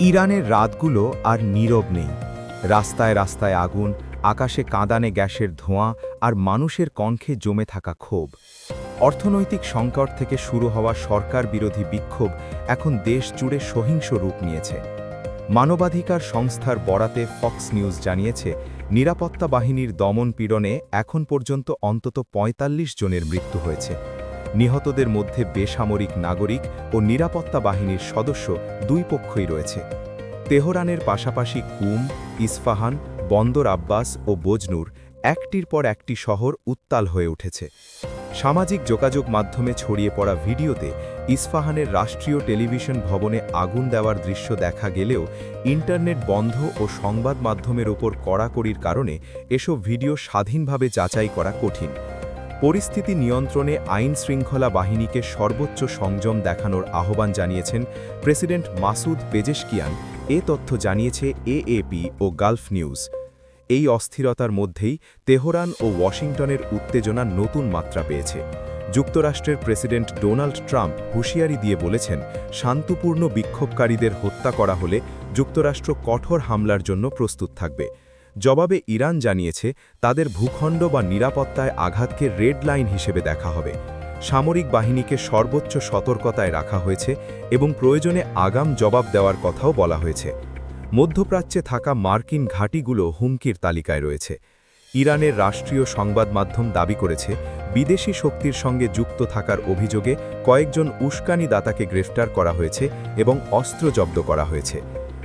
ইরানের রাতগুলো আর নীরব নেই। রাস্তায় রাস্তায় আগুন, আকাশে কাঁদানে গ্যাসের ধোঁয়া আর মানুষের কণ্ঠে জমে থাকা ক্ষোভ। অর্থনৈতিক সংকট থেকে শুরু হওয়া সরকার বিরোধী বিক্ষোভ এখন দেশ জুড়ে সহিংস রূপ নিয়েছে। মানবাধিকার সংস্থার বরাতে ফক্স নিউজ জানিয়েছে, নিরাপত্তা বাহিনীর দমন পীড়নে এখন পর্যন্ত অন্তত ৪৫ জনের মৃত্যু হয়েছে। নিহতদের মধ্যে বেসামরিক নাগরিক ও নিরাপত্তা বাহিনীর সদস্য দুই পক্ষই রয়েছে। তেহরানের পাশাপাশি কুম, ইস্ফাহান, বন্দর আব্বাস ও বোজনুর একটির পর একটি শহর উত্তাল হয়ে উঠেছে। সামাজিক যোগাযোগ মাধ্যমে ছড়িয়ে পড়া ভিডিওতে ইস্ফাহানের রাষ্ট্রীয় টেলিভিশন ভবনে আগুন দেওয়ার দৃশ্য দেখা গেলেও ইন্টারনেট বন্ধ ও সংবাদ মাধ্যমের ওপর কড়াকড়ির কারণে এসব ভিডিও স্বাধীনভাবে যাচাই করা কঠিন। পরিস্থিতি নিয়ন্ত্রণে আইন শৃঙ্খলা বাহিনীকে সর্বোচ্চ সংযম দেখানোর আহ্বান জানিয়েছেন প্রেসিডেন্ট মাসুদ পেজেশকিয়ান। এ তথ্য জানিয়েছে এএপি ও গালফ নিউজ। এই অস্থিরতার মধ্যেই তেহরান ও ওয়াশিংটনের উত্তেজনা নতুন মাত্রা পেয়েছে। যুক্তরাষ্ট্রের প্রেসিডেন্ট ডোনাল্ড ট্রাম্প হুঁশিয়ারি দিয়ে বলেছেন, শান্তপূর্ণ বিক্ষোভকারীদের হত্যা করা হলে যুক্তরাষ্ট্র কঠোর হামলার জন্য প্রস্তুত থাকবে। জবাবে ইরান জানিয়েছে, তাদের ভূখণ্ড বা নিরাপত্তায় আঘাতকে রেড লাইন হিসেবে দেখা হবে। সামরিক বাহিনীকে সর্বোচ্চ সতর্কতায় রাখা হয়েছে এবং প্রয়োজনে আগাম জবাব দেওয়ার কথাও বলা হয়েছে। মধ্যপ্রাচ্যে থাকা মার্কিন ঘাঁটিগুলো হুমকির তালিকায় রয়েছে। ইরানের রাষ্ট্রীয় সংবাদ মাধ্যম দাবি করেছে, বিদেশি শক্তির সঙ্গে যুক্ত থাকার অভিযোগে কয়েকজন উস্কানিদাতাকে গ্রেফতার করা হয়েছে এবং অস্ত্র জব্দ করা হয়েছে।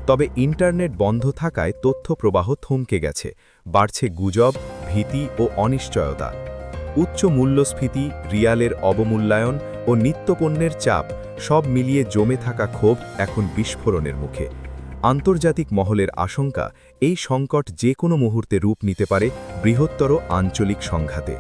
তবে ইন্টারনেট বন্ধ থাকায় তথ্য প্রবাহ থমকে গেছে, বাড়ছে গুজব, ভীতি ও অনিশ্চয়তা। উচ্চ মূল্যস্ফীতি, রিয়ালের অবমূল্যায়ন ও নিত্যপণ্যের চাপ সব মিলিয়ে জমে থাকা ক্ষোভ এখন বিস্ফোরণের মুখে। আন্তর্জাতিক মহলের আশঙ্কা, এই সংকট যে কোনো মুহূর্তে রূপ নিতে পারে বৃহত্তর আঞ্চলিক সংঘাতে।